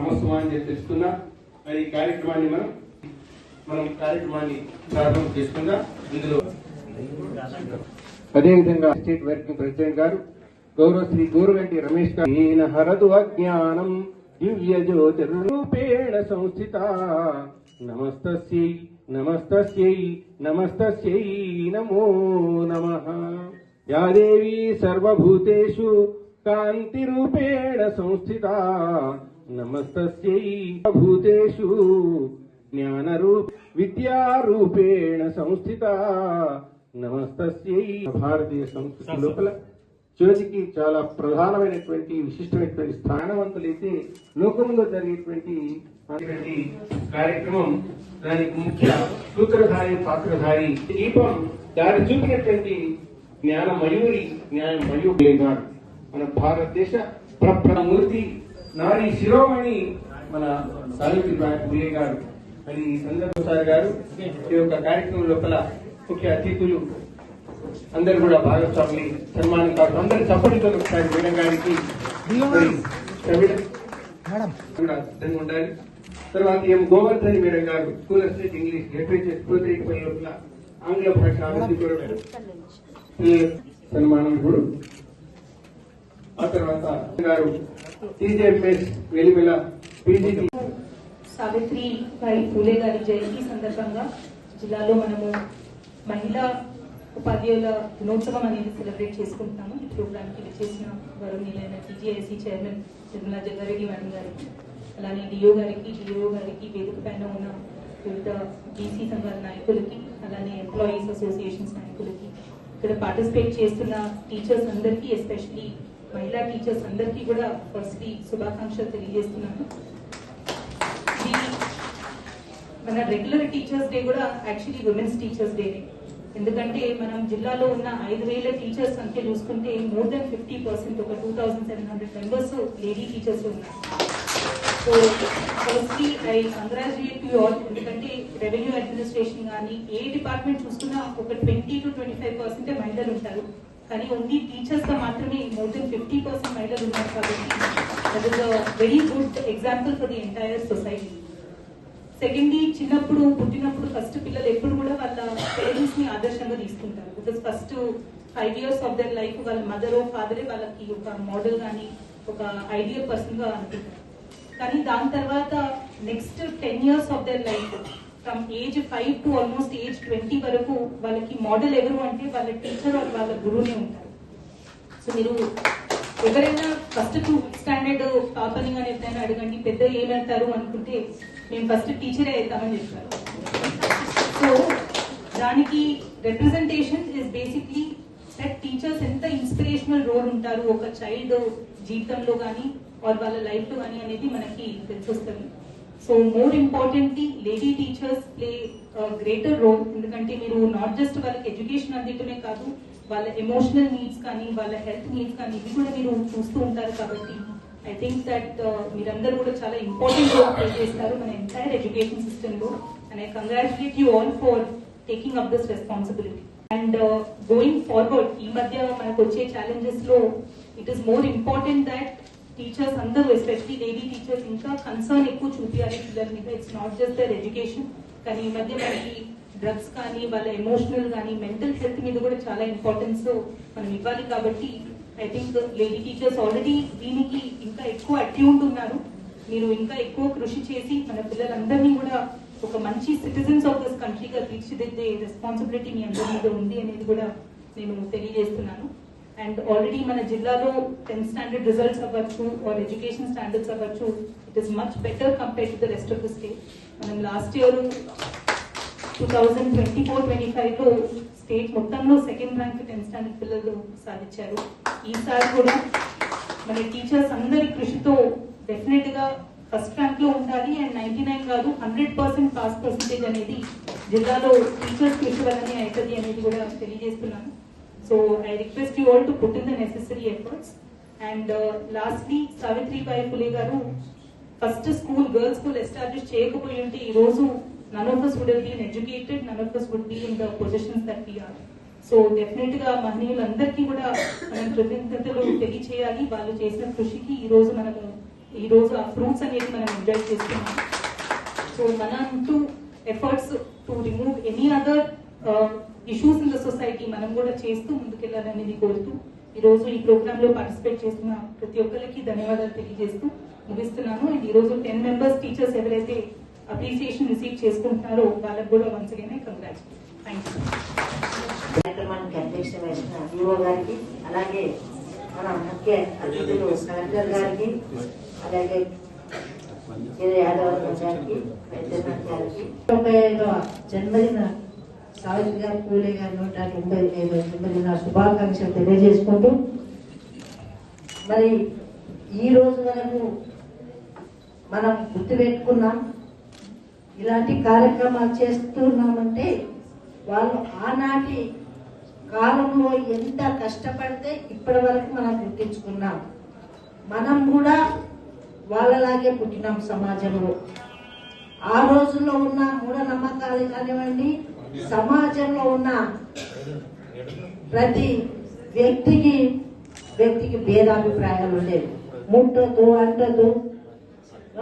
నమస్కారం అని చెప్పి తెలుస్తున్నా మరి ఈ కార్యక్రమాన్ని మనం మనం కార్యక్రమాన్ని ప్రారంభం చేసుకుందాం. ఇందులో అదేవిధంగా స్టేట్ వర్కింగ్ ప్రెసిడెంట్ గారు గౌరవ శ్రీ గోరుగంటి రమేష్ గారు ఈయన హరదు అజ్ఞానం దివ్య జ్యోతిరూపేణ సంస్థిత. నమస్తస్యై నమస్తస్యై నమస్తస్యై నమో నమ. యా దేవీ సర్వభూతేషు కాంతిరూపేణ సంస్థిత. నమస్తస్యై భూతేషు జ్ఞానరూప విద్యారూపేణ సంస్థిత నమస్తస్యై భారతీయ సంస్కృతి లోపల జ్యోతికి చాలా ప్రధానమైనటువంటి విశిష్టమైనటువంటి స్థానవంతులైతే లోకంలో జరిగేటువంటి కార్యక్రమం దానికి ముఖ్య సూత్రధారి పాత్రధారి దీపం దారి చూపినటువంటి జ్ఞాన మయూరి జ్ఞాన మయూరి మన భారతదేశ ప్రప్రమూర్తి నారీ శిరోమణి మన సావిత్రిబాయి పూలే గారు. మరి ఈ సందర్భం సార్ గారు ఈ యొక్క కార్యక్రమం లోపల ముఖ్య అతిథులు అందరు కూడా భాగస్వాములు సన్మానం కాదు అందరు చప్పటితో ఒకసారి మేడం గారికి ఉండాలి. తర్వాత M Govardhani madam garu school of state English literature పూర్తి లోపల ఆంగ్ల భాష అభివృద్ధి కొరకు ఈ సన్మానం కూడా. ఆ తర్వాత గారు వెలివెల పీజీటీ సావిత్రి భాయ్ పూలే గారి జయంతి సందర్భంగా జిల్లాలో మనము మహిళా ఉపాధ్యాయుల దినోత్సవం అనేది సెలబ్రేట్ చేసుకుంటున్నాము. ఈ ప్రోగ్రామ్కి చేసిన గౌరవనీయులైన TGIC chairman Nirmala Jaggareddy madam గారికి అలానే డిఓ గారికి డిఓ గారికి వేదిక పైన ఉన్న వివిధ బీసీ సంఘాల నాయకులకి అలానే ఎంప్లాయీస్ అసోసియేషన్స్ నాయకులకి ఇక్కడ పార్టిసిపేట్ చేస్తున్న టీచర్స్ అందరికీ ఎస్పెషలీ మహిళా టీచర్స్ అందరికీ కూడా ఫస్ట్ శుభాకాంక్షలు తెలియజేస్తున్నాను. మన రెగ్యులర్ టీచర్స్ డే కూడా యాక్చువల్లీ ఉమెన్స్ టీచర్స్ డే ఎందుకంటే మనం జిల్లాలో ఉన్న ఐదు వేల టీచర్స్ సంఖ్య చూసుకుంటే మోర్ దెన్ ఫిఫ్టీ పర్సెంట్ ఒక two thousand seven hundred members lady teachers ఉన్నారు. So firstly I congratulate you all ఎందుకంటే రెవెన్యూ అడ్మినిస్ట్రేషన్ కానీ ఏ డిపార్ట్మెంట్ చూసుకున్నా ఒక ట్వంటీ టు ట్వంటీ ఫైవ్ పర్సెంటే మహిళలు ఉంటారు. కానీ ఓన్లీ టీచర్స్గా మాత్రమే మోర్ దెన్ ఫిఫ్టీ పర్సెంట్ మహిళలు ఉన్నారు కాబట్టి that is a very good example for the entire society secondly చిన్నప్పుడు పుట్టినప్పుడు ఫస్ట్ పిల్లలు ఎప్పుడు కూడా వాళ్ళ పేరెంట్స్ని ఆదర్శంగా తీసుకుంటారు. Because first five years of their life వాళ్ళ మదర్ ఫాదరే వాళ్ళకి ఒక మోడల్ కానీ ఒక ఐడియల్ పర్సన్గా అనుకుంటారు. కానీ దాని తర్వాత next ten years of their life from age five to almost age twenty వరకు వాళ్ళకి మోడల్ ఎవరు అంటే వాళ్ళ టీచర్ వాళ్ళ గురువునే ఉంటారు. సో మీరు ఎవరైనా ఫస్ట్ టూ స్టాండర్డ్ పాపని కానీ ఎప్పుడైనా అడగండి పెద్ద ఏమంటారు అనుకుంటే మేము ఫస్ట్ టీచరే అవుతామని చెప్తారు. సో దానికి representation is basically that teachers ఎంత ఇన్స్పిరేషనల్ రోల్ ఉంటారు ఒక చైల్డ్ జీవితంలో కానీ ఆర్ వాళ్ళ లైఫ్లో కానీ అనేది మనకి తెలిసొస్తుంది. So more importantly lady teachers play greater role ఎందుకంటే మీరు నాట్ జస్ట్ వాళ్ళకి ఎడ్యుకేషన్ అందించడమే కాదు వాళ్ళ ఎమోషనల్ నీడ్స్ కానీ వాళ్ళ హెల్త్ నీడ్స్ కానీ ఇవి కూడా మీరు చూస్తూ ఉంటారు కాబట్టి ఐ థింక్ దట్ మీరందరూ కూడా చాలా ఇంపార్టెంట్ రోల్ ప్లే చేస్తారు మన ఎంటైర్ ఎడ్యుకేషన్ సిస్టమ్లో. And I congratulate you all for taking up this responsibility and going forward ఈ మధ్య మనకు వచ్చే ఛాలెంజెస్లో it is more important that teachers అందరూ ఎస్పెషలీ లేడీ టీచర్స్ ఇంకా కన్సర్న్ ఎక్కువ చూపించాలి పిల్లల మీద it's not just their education కానీ ఈ మధ్య మనకి డ్రగ్స్ కానీ వాళ్ళ ఎమోషనల్ కానీ మెంటల్ హెల్త్ మీద కూడా చాలా ఇంపార్టెన్స్ మనం ఇవ్వాలి కాబట్టి I think lady teachers already దీనికి ఇంకా ఎక్కువ అట్యూన్డ్ ఉన్నారు. మీరు ఇంకా ఎక్కువ కృషి చేసి మన పిల్లలందరినీ కూడా ఒక మంచి సిటిజన్స్ ఆఫ్ దిస్ కంట్రీగా తీర్చిదిద్దే రెస్పాన్సిబిలిటీ మీ అందరి మీద ఉంది అనేది కూడా నేను తెలియజేస్తున్నాను. అండ్ ఆల్రెడీ మన జిల్లాలో టెన్త్ స్టాండర్డ్ రిజల్ట్స్ అవ్వచ్చు ఆర్ ఎడ్యుకేషన్ స్టాండర్డ్స్ అవ్వచ్చు it is much better compare to the rest of the state మనం last year two thousand twenty four twenty ఫైవ్లో స్టేట్ మొత్తంలో సెకండ్ ర్యాంక్ టెన్త్ స్టాండర్డ్ పిల్లలు సాధించారు. ఈసారి కూడా మన టీచర్స్ అందరి కృషితో డెఫినెట్గా ఫస్ట్ ర్యాంక్లో ఉండాలి అండ్ నైన్టీ నైన్ కాదు హండ్రెడ్ పర్సెంట్ పాస్ పర్సెంటేజ్ అనేది జిల్లాలో టీచర్స్ కృషి వల్లనే అవుతుంది అనేది కూడా తెలియజేస్తున్నాను. So I request you all to put in the necessary efforts and lastly Savitribai Phule garu first school girls school establish చేయకపోయి ఉంటే ఈ రోజు none of us would have been educated none of us would be in the positions that we so డెఫినెట్గా మహనీయులందరికీ కూడా మనం కృతజ్ఞతలు తెలియచేయాలి. వాళ్ళు చేసిన కృషికి ఈ రోజు మనము ఈ రోజు ఆ ఫ్రూట్స్ అనేది మనం ఎంజాయ్ చేస్తున్నాం. సో మన అంటూ efforts to remove any other society మనం కూడా చేస్తూ ముందుకెళ్ళాలనేది కోరుతూ ఈ రోజు ఈ ప్రోగ్రామ్లో పార్టిసిపేట్ చేస్తున్న ప్రతి ఒక్కరికి ధన్యవాదాలు తెలియజేస్తూ ముగిస్తున్నాను. అండ్ ఈ రోజు టెన్ మెంబర్స్ టీచర్స్ ఎవరైతే అప్రిసియేషన్ రిసీవ్ చేసుకుంటున్నారో వాళ్ళకి కూడా once again congratulation thank you కార్యక్రమానికి అధ్యక్షత వహించిన ఈఓ గారికి అలాగే మన ముఖ్య అతిథులు కలెక్టర్ గారికి అలాగే. యాదవ్ గారికి వైద్యనాథ్ గారికి. తొంభై ఐదవ జన్మదిన సావిత్రి గారు పూలే గారి నూట తొంభై ఐదవ నా శుభాకాంక్షలు తెలియజేసుకుంటూ మరి ఈ రోజు వరకు మనం గుర్తుపెట్టుకున్నాం ఇలాంటి కార్యక్రమాలు చేస్తున్నామంటే వాళ్ళు ఆనాటి కాలంలో ఎంత కష్టపడితే ఇప్పటి వరకు మనం గుర్తించుకున్నాం. మనం కూడా వాళ్ళలాగే పుట్టినాం సమాజంలో. ఆ రోజుల్లో ఉన్న మూఢనమ్మకాలు కానివ్వండి సమాజంలో ఉన్న ప్రతి వ్యక్తికి వ్యక్తికి భేదాభిప్రాయాలు ఉండేవి. ముట్టద్దు అంటొద్దు.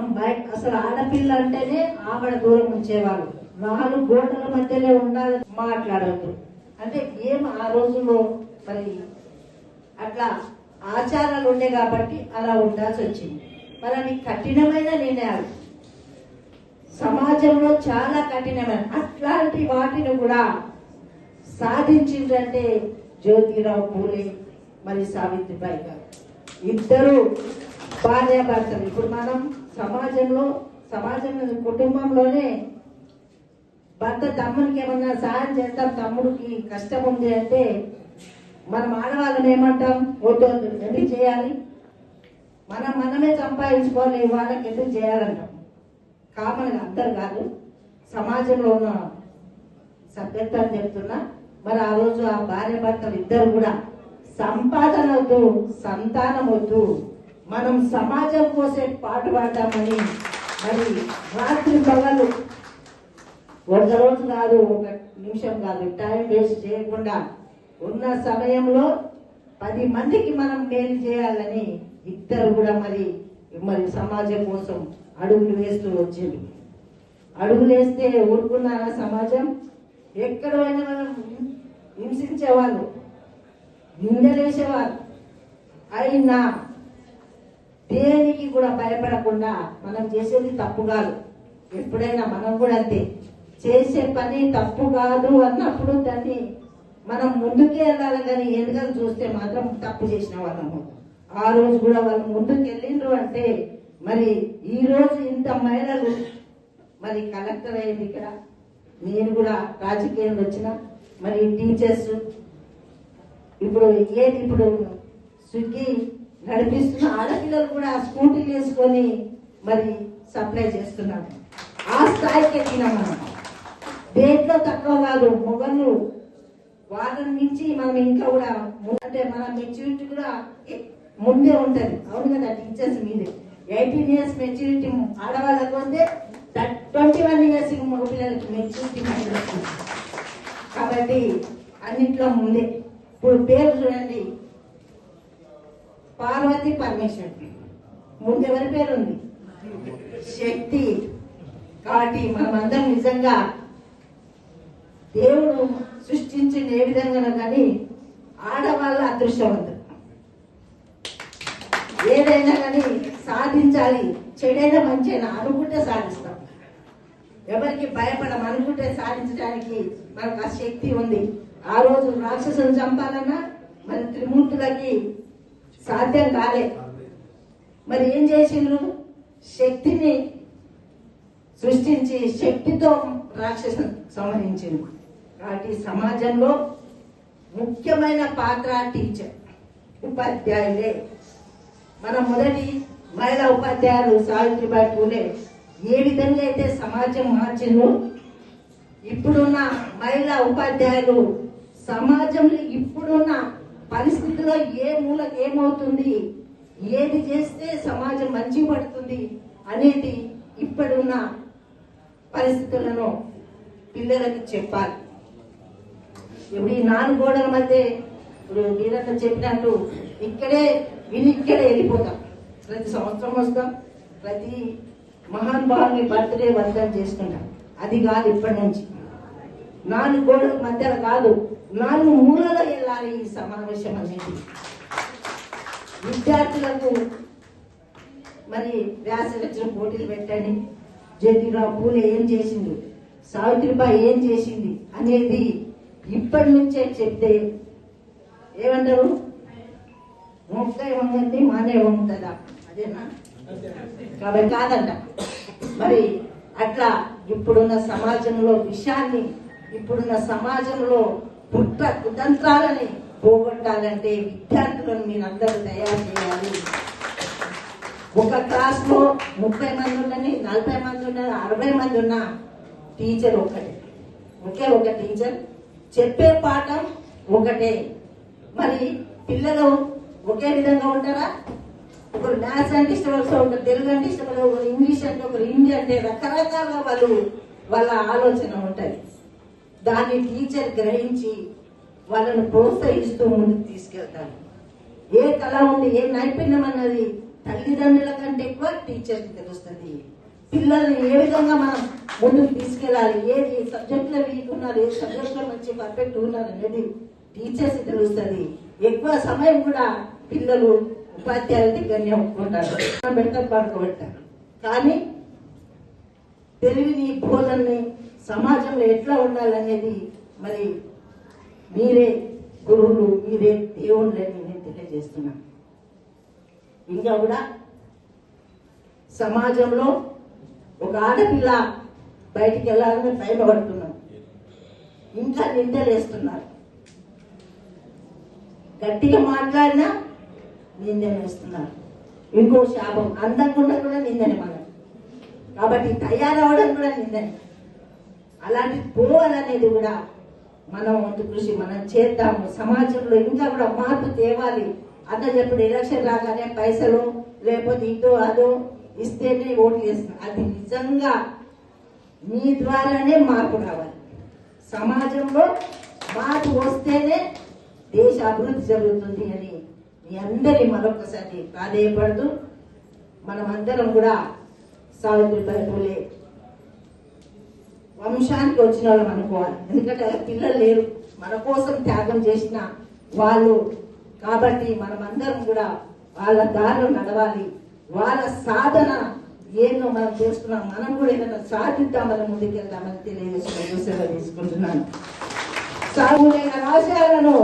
బయట అసలు ఆడపిల్ల అంటేనే ఆవిడ దూరం ఉంచేవాళ్ళు. నాలుగు గోడల మధ్యనే ఉండాలి మాట్లాడద్దు. అంటే ఏం ఆ రోజుల్లో మరి అట్లా ఆచారాలు ఉండే కాబట్టి అలా ఉండాల్సి వచ్చింది. మరి అవి కఠినమైన నిర్ణయాలు సమాజంలో చాలా కఠినమైన అట్లాంటి వాటిని కూడా సాధించిందంటే జ్యోతిరావు పూలే మరి సావిత్రిబాయి గారు. ఇద్దరు భార్యాభర్తలు. ఇప్పుడు మనం సమాజంలో సమాజం కుటుంబంలోనే భర్త తమ్మునికి ఏమన్నా సహాయం చేస్తాం తమ్ముడికి కష్టం ఉంది అంటే మనం ఆడవాళ్ళం ఏమంటాం? వద్దు ఎందుకు చేయాలి? మనం మనమే సంపాదించుకోవాలి వాళ్ళకి ఎందుకు చేయాలంటాం? కామన్గా అందరు కాదు సమాజంలో ఉన్న సభ్యత్వాన్ని చెప్తున్నా. మరి ఆ రోజు ఆ భార్య భర్తలు ఇద్దరు కూడా సంపాదన వద్దు సంతానం వద్దు మనం సమాజం కోసే పాటు పాడతామని మరి రాత్రి పగలు ఒక రోజు కాదు ఒక నిమిషం కాదు టైం వేస్ట్ చేయకుండా ఉన్న సమయంలో పది మందికి మనం మేలు చేయాలని ఇద్దరు కూడా మరి మరి సమాజం కోసం అడుగులు వేస్తూ వచ్చింది. అడుగులు వేస్తే ఊరుకున్నారా సమాజం ఎక్కడ పోయినా మనం హింసించేవాళ్ళు నిందలేసేవారు అయినా దేనికి కూడా భయపడకుండా మనం చేసేది తప్పు కాదు. ఎప్పుడైనా మనం కూడా అంతే. చేసే పని తప్పు కాదు అన్నప్పుడు దాన్ని మనం ముందుకే వెళ్ళాలి కానీ వెనుకలు చూస్తే మాత్రం తప్పు చేసిన వాళ్ళము ఆ రోజు కూడా వాళ్ళు ముందుకు వెళ్ళిండ్రు అంటే మరి ఈ రోజు ఇంత మహిళలు మరి కలెక్టర్ అయింది ఇక్కడ. నేను కూడా రాజకీయంలో వచ్చిన మరి టీచర్స్ ఇప్పుడు ఏది ఇప్పుడు స్విగ్గీ నడిపిస్తున్న ఆడపిల్లలు కూడా స్కూటీలు వేసుకొని మరి సప్లై చేస్తున్నారు. ఆ స్థాయికి ఎక్కినాం మనం. దేంట్లో తక్కువ కాదు మొగలు వాళ్ళని మించి మనం ఇంకా కూడా అంటే మన మెచ్యూరిటీ కూడా ముందే ఉంటది. అవును కదా టీచర్స్ మీదే. ఎయిటీన్ ఇయర్స్ మెచ్యూరిటీ ఆడవాళ్ళకు వస్తే ట్వంటీ వన్ ఇయర్స్ మగ పిల్లలకి మెచ్యూరిటీ కాబట్టి అన్నింటిలో ముందే. ఇప్పుడు పేరు చూడండి. పార్వతి పరమేశ్వరి. ముందెవరి పేరు ఉంది? శక్తి. కాబట్టి మనమందరం నిజంగా దేవుడు సృష్టించిన ఏ విధంగా కానీ ఆడవాళ్ళ అదృష్టవంతులు. ఏదైనా కానీ సాధించాలి. చెడైనా మంచైనా అనుకుంటే సాధిస్తాం. ఎవరికి భయపడం అనుకుంటే సాధించడానికి మనకు ఆ శక్తి ఉంది. ఆ రోజు రాక్షసులు చంపాలన్నా మన త్రిమూర్తులకి సాధ్యం కాలే. మరి ఏం చేసిండ్రు? శక్తిని సృష్టించి శక్తితో రాక్షసు సంహరించింది కాబట్టి సమాజంలో ముఖ్యమైన పాత్ర టీచర్. ఉపాధ్యాయులే. మన మొదటి మహిళా ఉపాధ్యాయులు సావిత్రిబాయి పూలే ఏ విధంగా అయితే సమాజం మార్చిందో ఇప్పుడున్న మహిళా ఉపాధ్యాయులు సమాజంలో ఇప్పుడున్న పరిస్థితిలో ఏ మూలకు ఏమవుతుంది ఏది చేస్తే సమాజం మంచి పడుతుంది అనేది ఇప్పుడున్న పరిస్థితులను పిల్లలకు చెప్పాలి. ఇప్పుడు ఈ నాలుగు గోడల మధ్య ఇప్పుడు మీరంతా చెప్పినట్టు ఇక్కడే విని ఇక్కడే వెళ్ళిపోతాం ప్రతి సంవత్సరం వస్తాం. ప్రతి మహానుభావుని బర్త్డే వర్ధం చేసుకుంటాం అది కాదు ఇప్పటి నుంచి. నాలుగు గోడల మధ్యలో కాదు నాలుగు మూలలో వెళ్ళాలి ఈ సమావేశం అనేది. విద్యార్థులకు మరి వ్యాస రచన పోటీలు పెట్టండి. జ్యోతిరావు పూలే ఏం చేసింది? సావిత్రిబాయి ఏం చేసింది అనేది ఇప్పటి నుంచే చెప్తే ఏమంటారు? మొక్క వంగంది మానే ఉంటుందా కాబట్టి కాదంట. మరి అట్లా ఇప్పుడున్న సమాజంలో విషయాన్ని ఇప్పుడున్న సమాజంలో పుట్ట కుతంత్రాలని పోగొట్టాలంటే విద్యార్థులను మీరందరూ తయారు చేయాలి. ఒక క్లాస్లో ముప్పై మంది ఉన్నని నలభై మంది ఉన్న అరవై మంది ఉన్న టీచర్ ఒకటే ఒకే ఒక టీచర్. చెప్పే పాఠం ఒకటే. మరి పిల్లలు ఒకే విధంగా ఉంటారా? ఒకరు డాన్స్ అంటే ఇష్టపడతారు ఒకరు తెలుగు అంటే ఇష్టపడరు ఒకరు ఇంగ్లీష్ అంటే ఒకరు హిందీ అంటే రకరకాలుగా వాళ్ళు వాళ్ళ ఆలోచన ఉంటుంది. దాన్ని టీచర్ గ్రహించి వాళ్ళను ప్రోత్సహిస్తూ ముందుకు తీసుకెళ్తారు. ఏ కళ ఉంది ఏ నైపుణ్యం అన్నది తల్లిదండ్రుల కంటే ఎక్కువ టీచర్కి తెలుస్తుంది. పిల్లల్ని ఏ విధంగా మనం ముందుకు తీసుకెళ్ళాలి ఏది సబ్జెక్ట్లో వీక్ ఉన్నారు ఏ సబ్జెక్ట్లో మంచి పర్ఫెక్ట్ ఉన్నారు అనేది టీచర్స్ తెలుస్తుంది. ఎక్కువ సమయం కూడా పిల్లలు ఉపాధ్యాయుల దగ్గరనే ఒప్పుకుంటారు. పెడతారు పడుకోబెట్టారు కానీ తెలివిని బోధనని సమాజంలో ఎట్లా ఉండాలనేది మరి మీరే గురువులు మీరే దేవుళ్ళని నేను తెలియజేస్తున్నాను ఇంకా కూడా సమాజంలో ఒక ఆడపిల్ల బయటికి వెళ్ళాలని భయపడుతున్నాం. ఇంకా నిందలేస్తున్నారు. గట్టిగా మాట్లాడినా నిందలు వేస్తున్నారు. ఇంకో శాపం అందకుండా కూడా నిందని మనం కాబట్టి తయారవడం కూడా నిందని. అలాంటి పోవాలనేది కూడా మనం వంతు కృషి మనం చేద్దాము. సమాజంలో ఇంకా కూడా మార్పు తేవాలి. అంత చెప్పిన ఎలక్షన్ రాగానే పైసలు లేకపోతే ఇదో అదో ఇస్తేనే ఓట్లు వేస్తున్నారు. అది నిజంగా మీ ద్వారానే మార్పు రావాలి. సమాజంలో మార్పు వస్తేనే దేశ అభివృద్ధి జరుగుతుంది అని మీ అందరి మరొకసారి ప్రాధేయపడుతూ మనమందరం కూడా సావిత్రి బైబులే వంశానికి వచ్చిన వాళ్ళం అనుకోవాలి. ఎందుకంటే పిల్లలు లేరు. మన కోసం త్యాగం చేసిన వాళ్ళు. కాబట్టి మనమందరం కూడా వాళ్ళ దారిలో నడవాలి. వాళ్ళ సాధన ఏందో మనం చేస్తున్నాం. మనం కూడా ఏదైనా సాధిద్దామని ముందుకెళ్దామని తెలియజేసుకుని తీసుకుంటున్నాను. సాగులైన ఆశయాలను